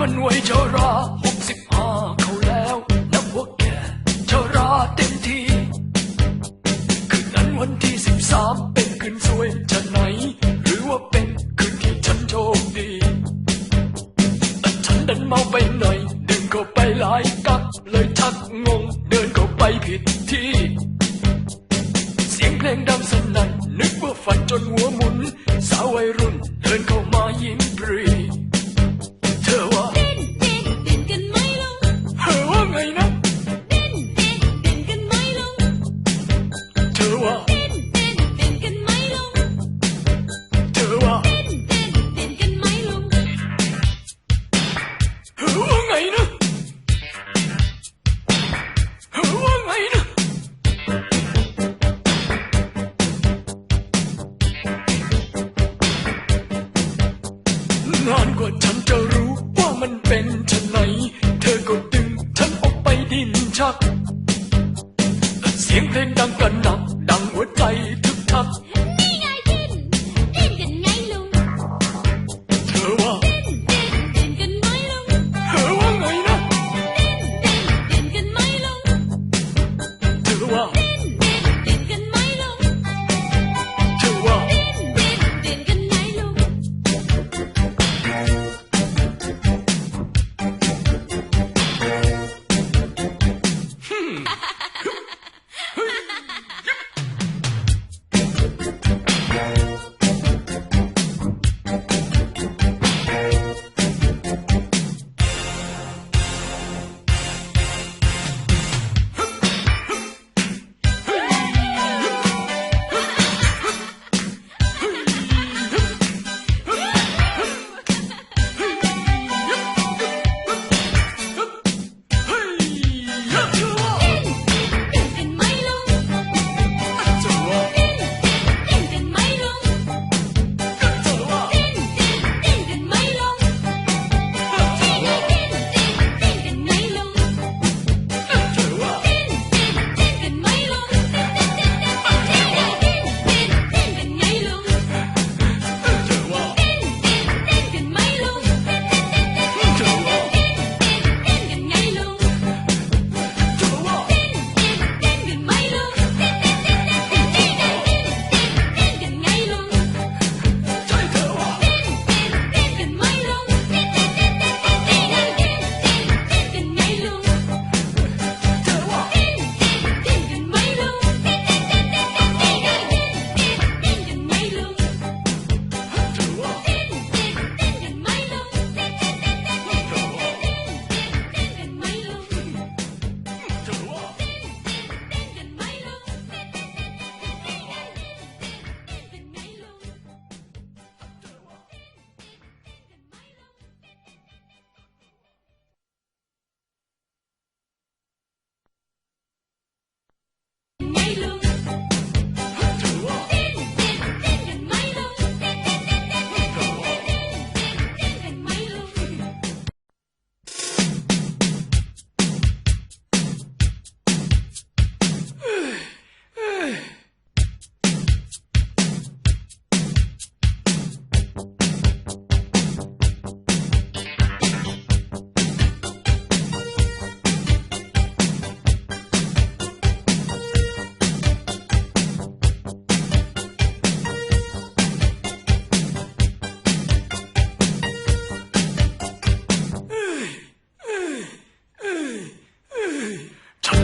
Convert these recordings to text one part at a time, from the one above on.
มันวัยชราหกสิบห้าเขาแล้วนับว่าแก่ชราเต็มทีคืนนั้นวันที่สิบสามเป็นคืนสวยจะไหน หรือว่าเป็นคืนที่ฉันโชคดีแต่ฉันดันเมาไปหน่อยดื่มเข้าไปหลายกักเลยชักงง เดินเข้าไปผิดที่ เสียงเพลงดังสนั่นนึกว่าฝันจนหัวหมุน สาววัยรุ่นเดินเข้ามายิ้มปรี นานกว่าฉันจะรู้ว่ามันเป็นฉันไหน เธอก็ดึงฉันออกไปดินชัก เสียงเพลงดังกันหนัก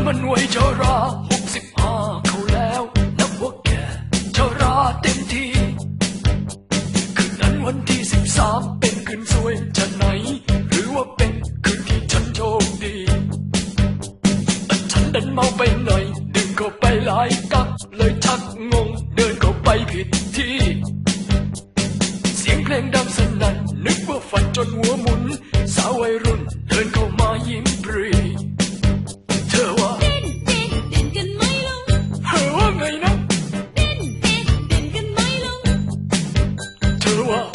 ฉันมันวัยชราหกสิบห้าเขาแล้วนับว่าแก่ชราเต็มทีคืนนั้นวันที่สิบสามเป็นคืนสวยจะไหน หรือว่าเป็นคืนที่ฉันโชคดีแต่ฉันดันเมาไปหน่อยดื่มเข้าไปหลายกักเลยชักงง เดินเข้าไปผิดที่ เสียงเพลงดังสนั่นนึกว่าฝันจนหัวหมุน สาววัยรุ่นเดินเข้ามายิ้มปรี to us.